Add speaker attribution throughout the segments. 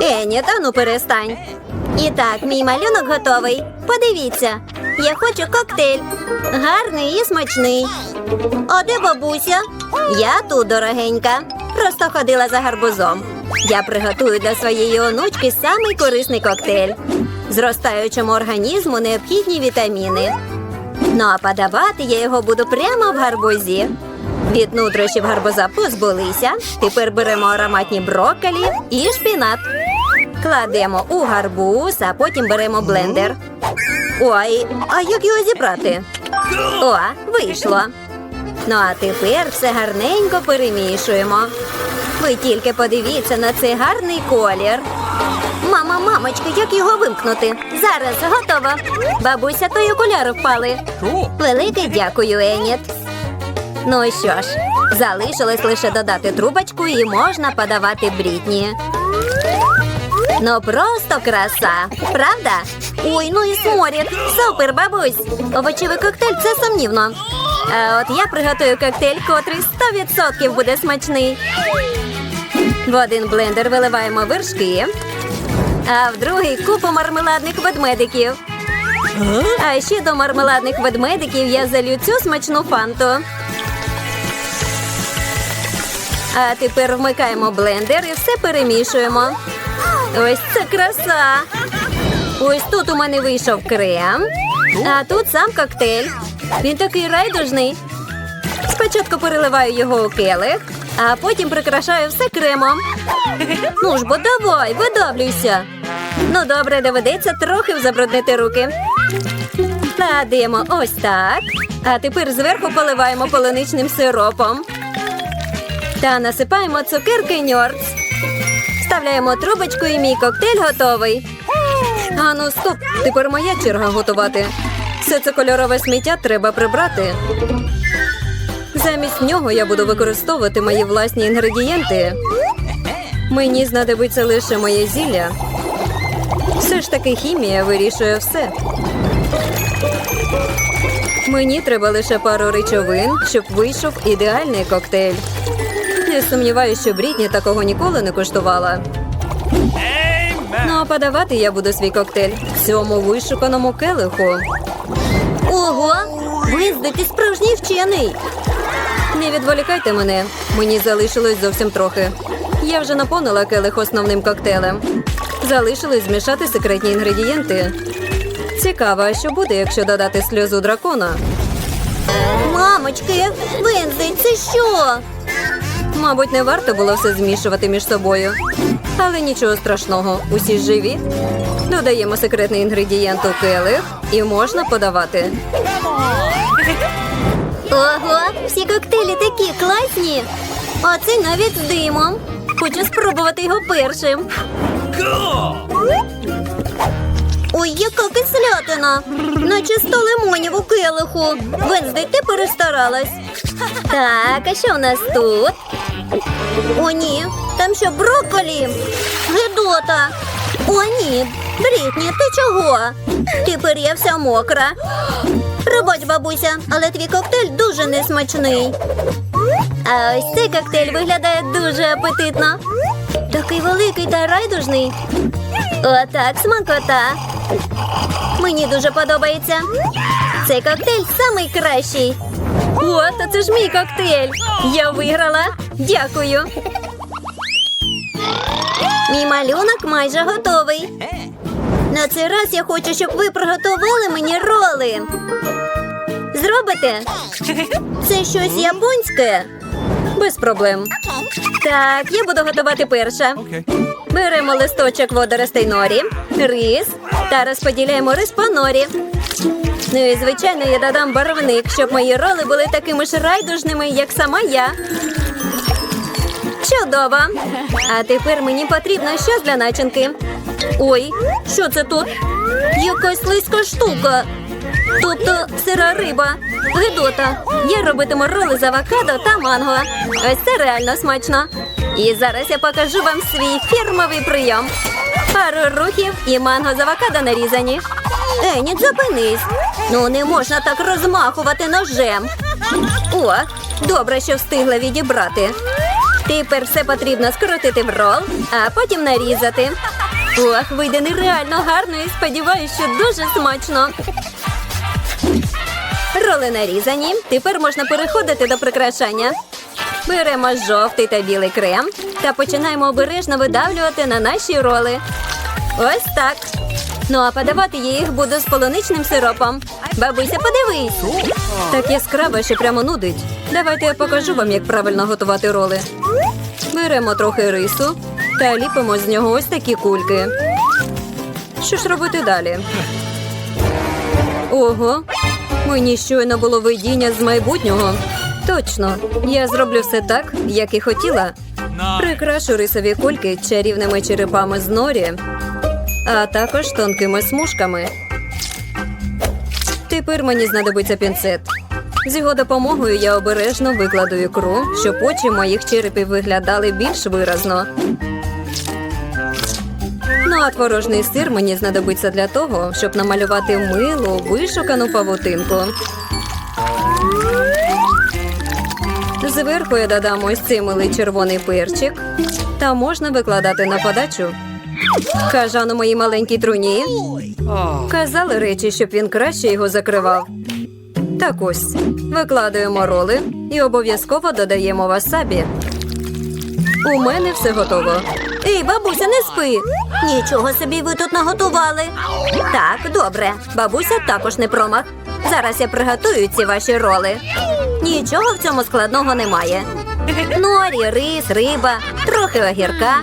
Speaker 1: Еніт, а ну перестань. І так, мій малюнок готовий. Подивіться, я хочу коктейль. Гарний і смачний. А де бабуся? Я тут, дорогенька. Просто ходила за гарбузом. Я приготую для своєї онучки самий корисний коктейль. Зростаючому організму необхідні вітаміни. Ну а подавати я його буду прямо в гарбузі. Від нутрощів гарбуза позбулися. Тепер беремо ароматні брокколі і шпінат. Кладемо у гарбуз, а потім беремо блендер. Ой, а як його зібрати? О, вийшло. Ну а тепер все гарненько перемішуємо. Ви тільки подивіться на цей гарний колір. Мама, мамочка, як його вимкнути? Зараз готово. Бабуся, твої окуляри впали. Велике дякую, Еніт. Ну що ж, залишилось лише додати трубочку і можна подавати брітні. Ну просто краса, правда? Ой, ну і сморід. Супер, бабусь. Овочевий коктейль це сумнівно. А от я приготую коктейль, котрий 100% буде смачний. В один блендер виливаємо вершки, а в другий купу мармеладних ведмедиків. А ще до мармеладних ведмедиків я залю цю смачну фанту. А тепер вмикаємо блендер і все перемішуємо. Ось це краса. Ось тут у мене вийшов крем, а тут сам коктейль. Він такий райдужний. Спочатку переливаю його у келих, а потім прикрашаю все кремом. Ну ж бо давай, видавлюйся. Ну добре, доведеться трохи забруднити руки. Кладемо ось так. А тепер зверху поливаємо полуничним сиропом. Та насипаємо цукерки ньорц. Вставляємо трубочку і мій коктейль готовий. А ну стоп, тепер моя черга готувати. Все це кольорове сміття треба прибрати. Замість нього я буду використовувати мої власні інгредієнти. Мені знадобиться лише моє зілля. Все ж таки хімія вирішує все. Мені треба лише пару речовин, щоб вийшов ідеальний коктейль. Я сумніваюся, що Брітні такого ніколи не коштувала. Ну, а подавати я буду свій коктейль в цьому вишуканому келиху. Ого! Виздий, ти справжній вчений. Не відволікайте мене. Мені залишилось зовсім трохи. Я вже наповнила келих основним коктейлем. Залишилось змішати секретні інгредієнти. Цікаво, а що буде, якщо додати сльозу дракона? Мамочки, Венздей, це що? Мабуть, не варто було все змішувати між собою. Але нічого страшного, усі живі. Додаємо секретний інгредієнт у келих і можна подавати. Ого, всі коктейлі такі класні. А цей навіть з димом. Хочу спробувати його першим. Ой, яка кислятина! Наче сто лимонів у келиху. Венздей, ти перестаралась. Так, а що у нас тут? О, ні, там що брокколі? Гедота. О, ні. Брітні, ти чого? Тепер я вся мокра. Пробач, бабуся, але твій коктейль дуже несмачний. А ось цей коктейль виглядає дуже апетитно. Такий великий та райдужний. Отак, смакота. Мені дуже подобається. Цей коктейль самий кращий. О, та це ж мій коктейль. Я виграла. Дякую. Мій малюнок майже готовий. На цей раз я хочу, щоб ви приготували мені роли. Зробите? Це щось японське? Без проблем. Так, я буду готувати перша. Беремо листочок водоростей норі, рис та розподіляємо рис по норі. Ну і звичайно, я додам барвник, щоб мої роли були такими ж райдужними, як сама я. Чудово! А тепер мені потрібно щось для начинки. Ой, що це тут? Якась слизька штука. Тобто сира риба. Гедота. Я робитиму роли з авокадо та манго. Ось це реально смачно. І зараз я покажу вам свій фірмовий прийом. Пару рухів і манго з авокадо нарізані. Еніт, зупинись. Ну не можна так розмахувати ножем. О, добре, що встигла відібрати. Тепер все потрібно скрутити в рол, а потім нарізати. Ох, вийде нереально гарно і сподіваюся, що дуже смачно. Роли нарізані. Тепер можна переходити до прикрашання. Беремо жовтий та білий крем та починаємо обережно видавлювати на наші роли. Ось так. Ну а подавати я їх буду з полуничним сиропом. Бабуся, подивись. Так яскраво, що прямо нудить. Давайте я покажу вам, як правильно готувати роли. Беремо трохи рису та ліпимо з нього ось такі кульки. Що ж робити далі? Ого, мені щойно було видіння з майбутнього. Точно, я зроблю все так, як і хотіла. Прикрашу рисові кульки чарівними черепами з норі, а також тонкими смужками. Тепер мені знадобиться пінцет. З його допомогою я обережно викладу ікру, щоб очі моїх черепів виглядали більш виразно. Ну а творожний сир мені знадобиться для того, щоб намалювати милу, вишукану павутинку. Зверху я додам ось цей милий червоний перчик. Та можна викладати на подачу. Кажану моїй маленькій труні. Казали речі, щоб він краще його закривав. Так ось, викладаємо роли і обов'язково додаємо васабі. У мене все готово. Ей, бабуся, не спи. Нічого собі ви тут наготували. Так, добре. Бабуся також не промах. Зараз я приготую ці ваші роли. Нічого в цьому складного немає. Норі, рис, риба, трохи огірка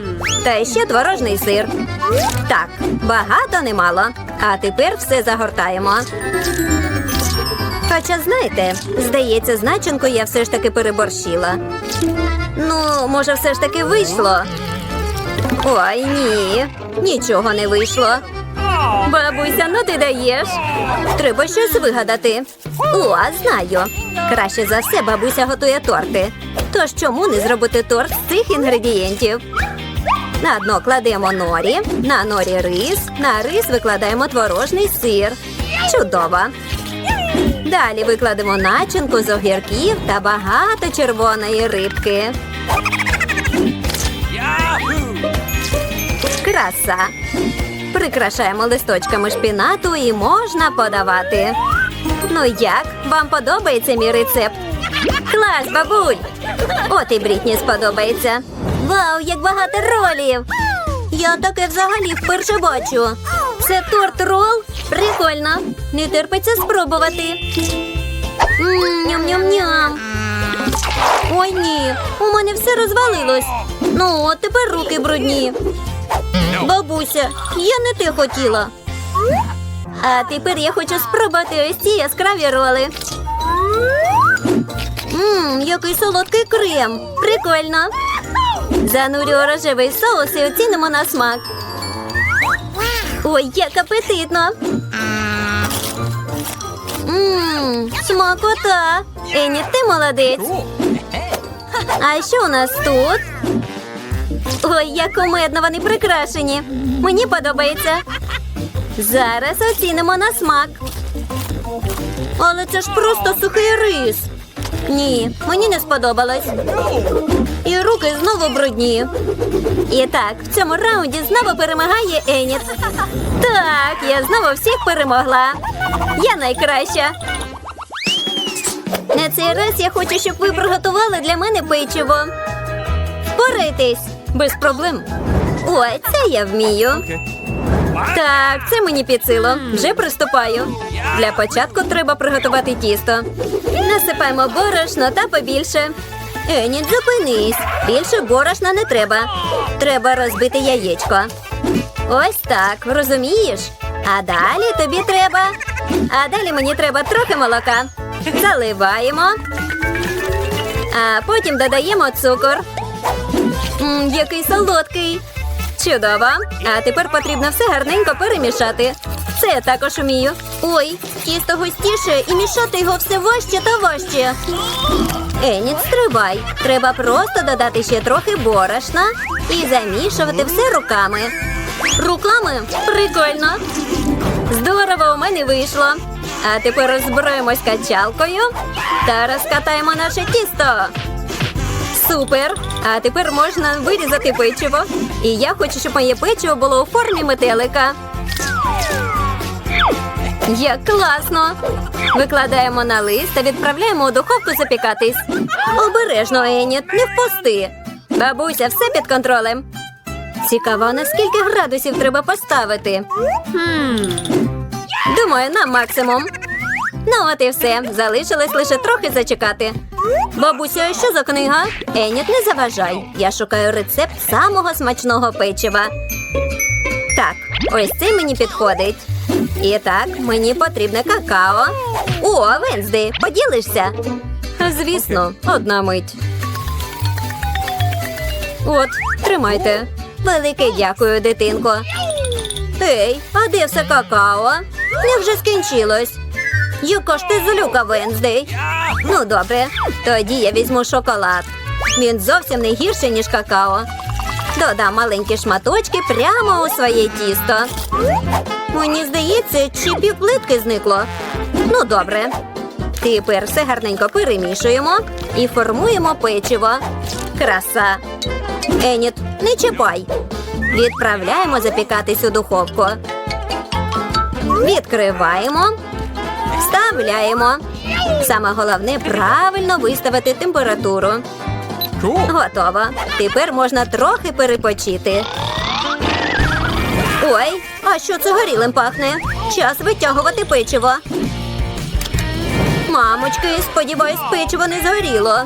Speaker 1: та ще творожний сир. Так, багато немало. А тепер все загортаємо. Хоча, знаєте, здається, з начинкою я все ж таки переборщила. Ну, може, все ж таки вийшло. Ой, ні, нічого не вийшло. Бабуся, ну ти даєш. Треба щось вигадати. О, знаю. Краще за все бабуся готує торти. Тож чому не зробити торт з цих інгредієнтів? На дно кладемо норі, на норі рис, на рис викладаємо творожний сир. Чудово. Далі викладемо начинку з огірків та багато червоної рибки. Краса. Прикрашаємо листочками шпінату і можна подавати. Ну як? Вам подобається мій рецепт? Клас, бабуль! От і Брітні сподобається. Вау, як багато ролів! Я таке взагалі вперше бачу. Це торт рол? Прикольно. Не терпиться спробувати. Ням-ням-ням. Ой ні, у мене все розвалилось. Ну, от тепер руки брудні. Бабуся, я не те хотіла. А тепер я хочу спробувати ось ці яскраві роли. Ммм, який солодкий крем. Прикольно. Занурю рожевий соус і оцінимо на смак. Ой, як апетитно. Ммм, смакота. Ені, ти молодець. А що у нас тут? Ой, як кумедно вони прикрашені. Мені подобається. Зараз оцінимо на смак. Але це ж просто сухий рис. Ні, мені не сподобалось. І руки знову брудні. І так, в цьому раунді знову перемагає Еніт. Так, я знову всіх перемогла. Я найкраща. На цей раз я хочу, щоб ви приготували для мене печиво. Впорайтесь. Без проблем. Ой, це я вмію. Так, це мені під силу. Вже приступаю. Для початку треба приготувати тісто. Насипаємо борошно та побільше. Еніт, зупинись. Більше борошна не треба. Треба розбити яєчко. Ось так, розумієш? А далі тобі треба. А далі мені треба трохи молока. Заливаємо. А потім додаємо цукор. М, який солодкий. Чудово. А тепер потрібно все гарненько перемішати. Це я також вмію. Ой, тісто густіше і мішати його все важче та важче. Еніт, стрибай. Треба просто додати ще трохи борошна і замішувати все руками. Руками? Прикольно. Здорово у мене вийшло. А тепер розберемось качалкою та розкатаємо наше тісто. Супер! А тепер можна вирізати печиво. І я хочу, щоб моє печиво було у формі метелика. Як класно! Викладаємо на лист та відправляємо у духовку запікатись. Обережно, Еніт, не впусти. Бабуся, все під контролем. Цікаво, на скільки градусів треба поставити. Думаю, на максимум. Ну, от і все. Залишилось лише трохи зачекати. Бабуся, що за книга? Еніт, не заважай. Я шукаю рецепт самого смачного печива. Так, ось цей мені підходить. І так, мені потрібне какао. О, Венсди, поділишся? Звісно, одна мить. От, тримайте. Велике дякую, дитинко. Ей, а де все какао? Невже скінчилось? Яка ж ти злюка, Венздей? Ну, добре, тоді я візьму шоколад. Він зовсім не гірший, ніж какао. Додам маленькі шматочки прямо у своє тісто. Мені здається, чи півплитки зникло. Ну, добре. Тепер все гарненько перемішуємо і формуємо печиво. Краса. Еніт, не чіпай. Відправляємо запікатись у духовку. Відкриваємо. Вставляємо. Саме головне правильно виставити температуру. Готово. Тепер можна трохи перепочити. Ой, а що це горілим пахне? Час витягувати печиво. Мамочки, сподіваюсь, печиво не згоріло.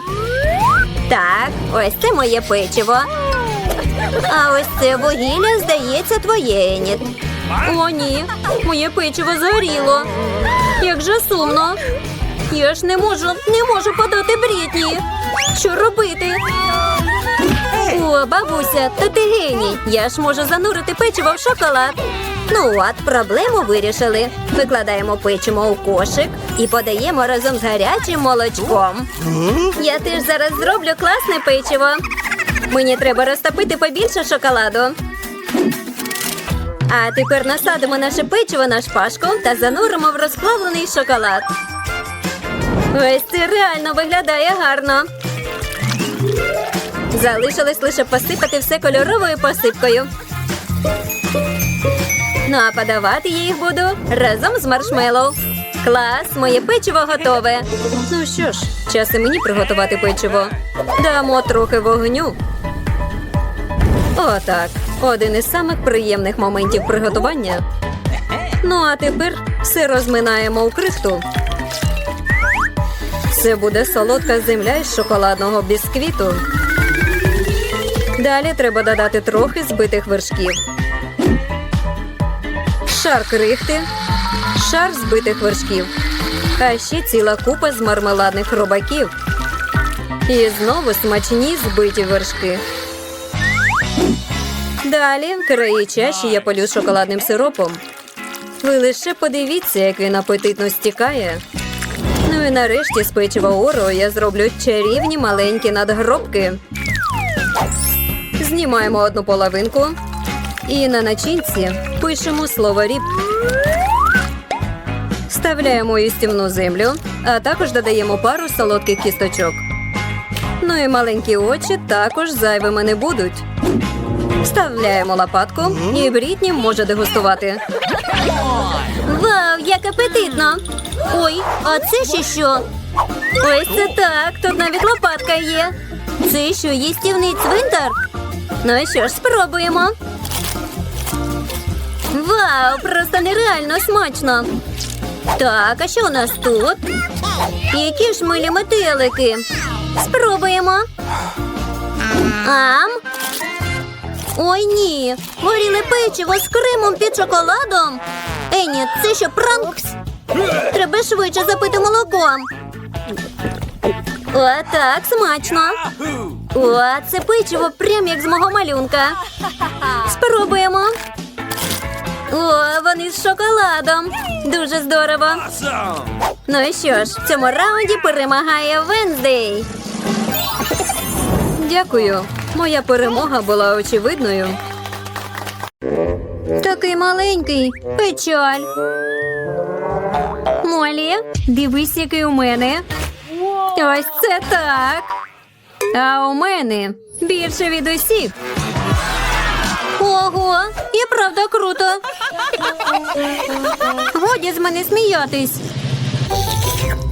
Speaker 1: Так, ось це моє печиво. А ось це вугілля, здається, твоє Еніт. О, ні, моє печиво згоріло. Як же сумно. Я ж не можу, не можу подати Брітні. Що робити? О, бабуся, та ти геній. Я ж можу занурити печиво в шоколад. Ну от, проблему вирішили. Викладаємо печиво у кошик і подаємо разом з гарячим молочком. Я теж зараз зроблю класне печиво. Мені треба розтопити побільше шоколаду. А тепер насадимо наше печиво на шпажку та зануримо в розплавлений шоколад. Ось це реально виглядає гарно. Залишилось лише посипати все кольоровою посипкою. Ну а подавати я їх буду разом з маршмеллоу. Клас, моє печиво готове. Ну що ж, час і мені приготувати печиво. Дамо трохи вогню. Отак. Один із самих приємних моментів приготування. Ну а тепер все розминаємо у крихту. Це буде солодка земля із шоколадного бісквіту. Далі треба додати трохи збитих вершків. Шар крихти, шар збитих вершків, а ще ціла купа з мармеладних хробаків. І знову смачні збиті вершки. Далі краї чаші я полю шоколадним сиропом. Ви лише подивіться, як він апетитно стікає. Ну і нарешті з печива Орео я зроблю чарівні маленькі надгробки. Знімаємо одну половинку і на начинці пишемо слово ріб. Вставляємо їстівну землю, а також додаємо пару солодких кісточок. Ну і маленькі очі також зайвими не будуть. Вставляємо лопатку, і Брітні може дегустувати. Вау, як апетитно! Ой, а це ще що? Ось це так, тут навіть лопатка є. Це що, їстівний цвинтар? Ну що ж, спробуємо. Вау, просто нереально смачно. Так, а що у нас тут? Які ж милі метелики. Спробуємо. Ам. Ой, ні. Горіле печиво з кремом під шоколадом. Ені, це що пранк? Треба швидше запити молоком. О, так, смачно. О, це печиво прям як з мого малюнка. Спробуємо. О, вони з шоколадом. Дуже здорово. Ну і що ж, в цьому раунді перемагає Венздей. Дякую. Моя перемога була очевидною. Такий маленький. Печаль. Молі, дивись, який у мене. Ось це так. А у мене Більше від усіх. Ого, і правда круто. Годі з мене сміятись.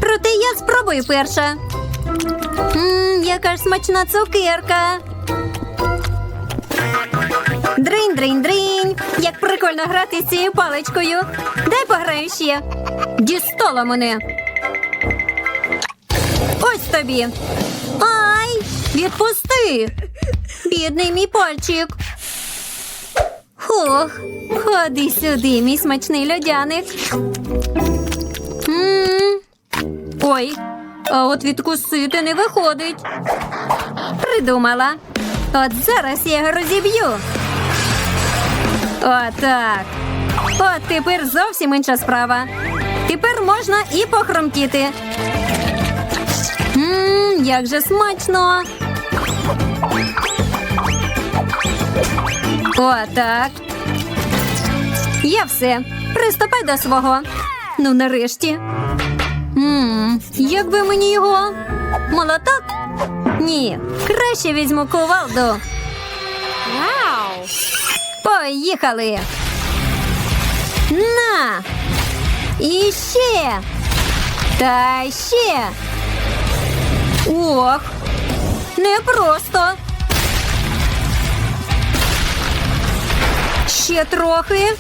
Speaker 1: Проте я спробую перша. Ммм, яка ж смачна цукерка. Дринь, дринь, дринь. Як прикольно грати з цією паличкою. Дай пограю ще. Дістала мене. Ось тобі. Ай! Відпусти. Бідний мій пальчик. Ох, ходи сюди, мій смачний льодяник. м Ой, а от відкусити не виходить. Придумала. От зараз я його розіб'ю. Отак. От тепер зовсім інша справа. Тепер можна і похромтіти. Ммм, як же смачно. Отак. Я все. Приступай до свого. Ну, нарешті. Ммм, як би мені його? Молоток? Ні, краще візьму кувалду. Вау! Поїхали. На! І ще. Та ще. Ох, непросто. Ще трохи.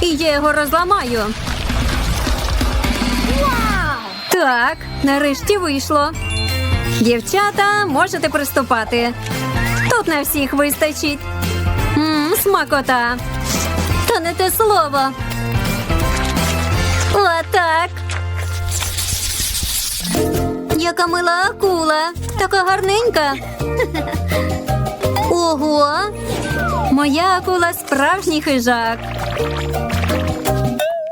Speaker 1: І я його розламаю. Так, нарешті вийшло. Дівчата, можете приступати. Тут на всіх вистачить. Смакота. Та не те слово. Отак. Яка мила акула. Така гарненька. Ого. Моя акула справжній хижак.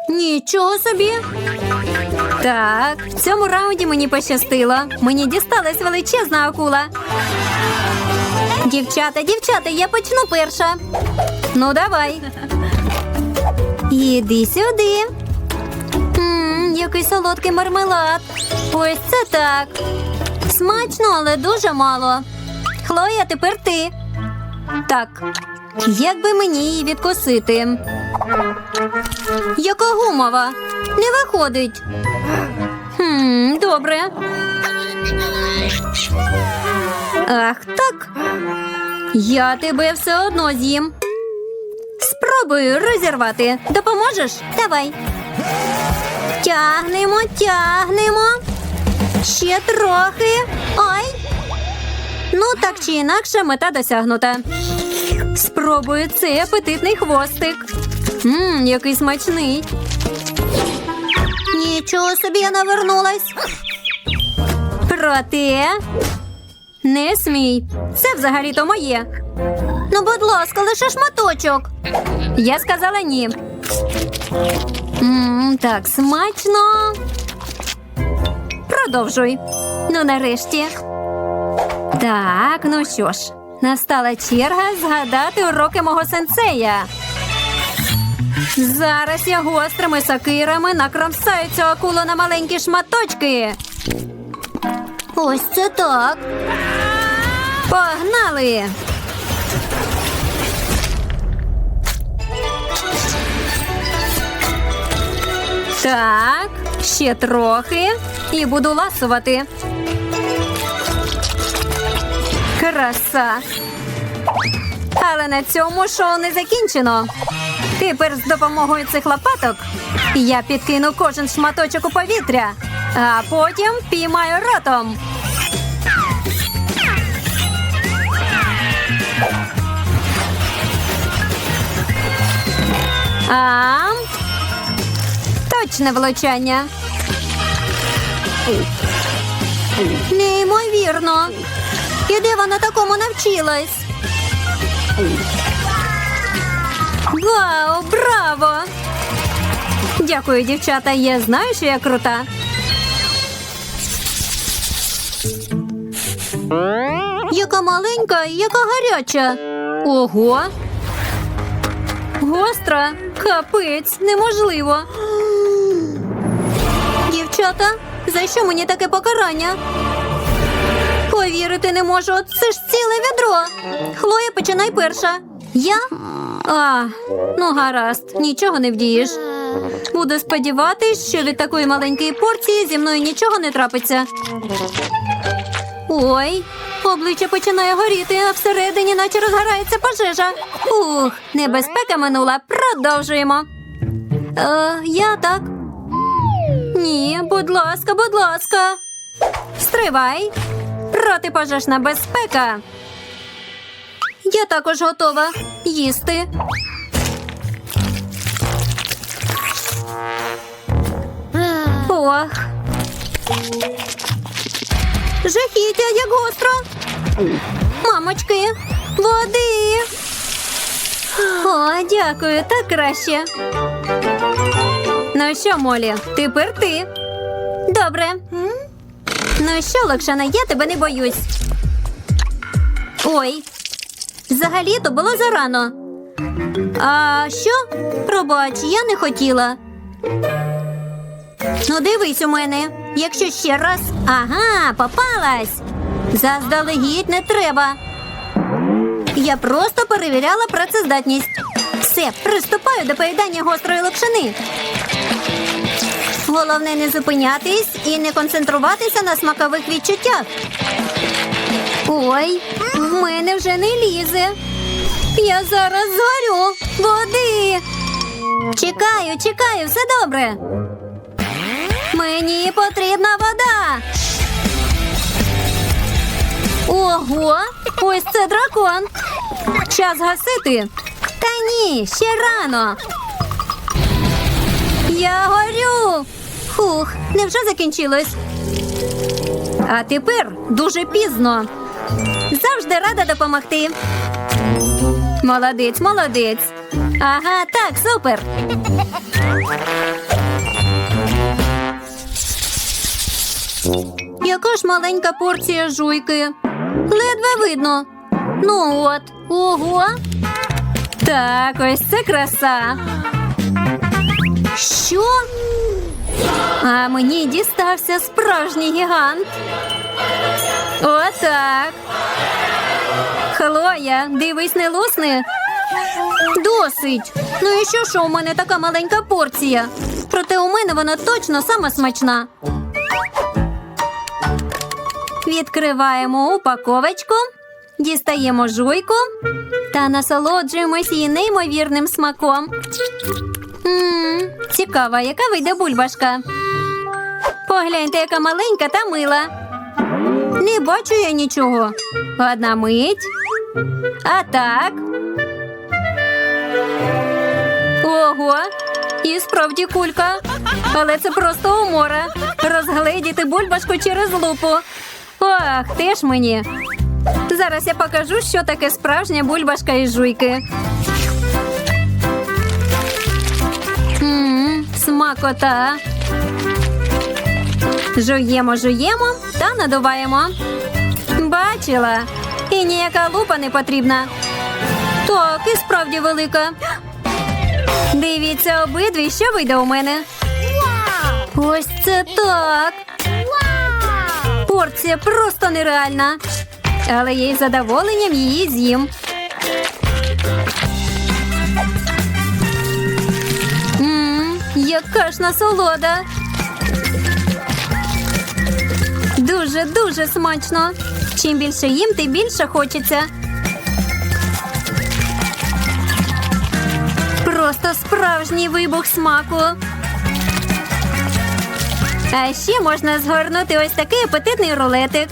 Speaker 1: Нічого собі. Так, в цьому раунді мені пощастило. Мені дісталась величезна акула. Дівчата, дівчата, я почну перша. Ну, давай. Іди сюди. Ммм, який солодкий мармелад. Ось це так. Смачно, але дуже мало. Хлоя, тепер ти. Так. Як би мені її відкусити? Яка гумова? Не виходить. Хм, добре. Ах, так. Я тебе все одно з'їм. Спробую розірвати. Допоможеш? Давай. Тягнемо, тягнемо. Ще трохи. Ой. Ну, так чи інакше, мета досягнута. Спробую цей апетитний хвостик. Ммм, який смачний. Нічого собі я навернулась. Проте не смій. Це взагалі-то моє. Ну, будь ласка, лише шматочок. Я сказала ні. Ммм, так смачно. Продовжуй. Ну, нарешті. Так, ну що ж, настала черга згадати уроки мого сенсея. Зараз я гострими сокирами накромсаю цю акулу на маленькі шматочки. Ось це так. Погнали. Так, ще трохи і буду ласувати. Краса. Але на цьому шоу не закінчено. Тепер з допомогою цих лопаток я підкину кожен шматочок у повітря, а потім піймаю ротом. А точне влучання. Неймовірно. І де вона такому навчилась? Вау, браво! Дякую, дівчата. Я знаю, що я крута. Яка маленька яка гаряча. Ого. Гостра. Капець, неможливо. Дівчата, за що мені таке покарання? Повірити не можу. Це ж ціле відро. Хлоя, починай перша. Я? А, ну гаразд, нічого не вдієш. Буду сподіватись, що від такої маленької порції зі мною нічого не трапиться. Ой, обличчя починає горіти, а всередині наче розгорається пожежа. Ух, небезпека минула. Продовжуємо. Е, я так. Ні, будь ласка, будь ласка. Стривай. Протипожежна безпека. Я також готова їсти. Ох. Жахіття, як гостро. Мамочки, води. О, дякую, так краще. Ну що, Молі, тепер ти. Добре. Ну що, Локшана, я тебе не боюсь. Ой. Взагалі-то було зарано. А що? Пробач, я не хотіла. Ну, дивись у мене. Якщо ще раз. Ага, попалась. Заздалегідь не треба. Я просто перевіряла працездатність. Все, приступаю до поїдання гострої локшини. Головне не зупинятись і не концентруватися на смакових відчуттях. Ой, в мене вже не лізе. Я зараз згорю. Води. Чекаю, чекаю, все добре. Мені потрібна вода. Ого, ось це дракон. Час гасити. Та ні, ще рано. Я горю. Фух, невже закінчилось? А тепер дуже пізно. Завжди рада допомогти. Молодець, молодець. Ага, так, супер. Яка ж маленька порція жуйки. Ледве видно. Ну от, ого. Так, ось це краса. Що? А мені дістався справжній гігант. Отак. Хлоя, дивись, не лусни. Досить. Ну і що, що у мене така маленька порція? Проте у мене вона точно сама смачна. Відкриваємо упаковочку, дістаємо жуйку та насолоджуємось її неймовірним смаком. Ммм, цікава, яка вийде бульбашка. Погляньте, яка маленька та мила. Не бачу я нічого. Одна мить. А так. Ого, і справді кулька. Але це просто умора. Розгледіти бульбашку через лупу. Ох, ти ж мені. Зараз я покажу, що таке справжня бульбашка із жуйки. Ммм, смакота. Жуємо, жуємо та надуваємо. Бачила. І ніяка лупа не потрібна. Так, і справді велика. Дивіться обидві, що вийде у мене. Ось це так. Порція просто нереальна. Але я із задоволенням її з'їм. Ммм, яка ж насолода. Дуже дуже смачно. Чим більше їм, тим більше хочеться. Просто справжній вибух смаку. А ще можна згорнути ось такий апетитний рулетик.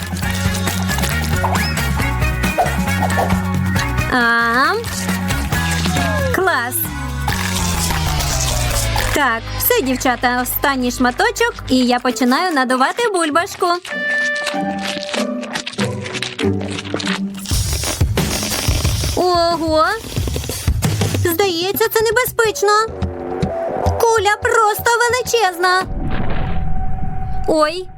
Speaker 1: А, клас. Так, все, дівчата, останній шматочок, і я починаю надувати бульбашку. Ого! Здається, це небезпечно. Куля просто величезна. Ой,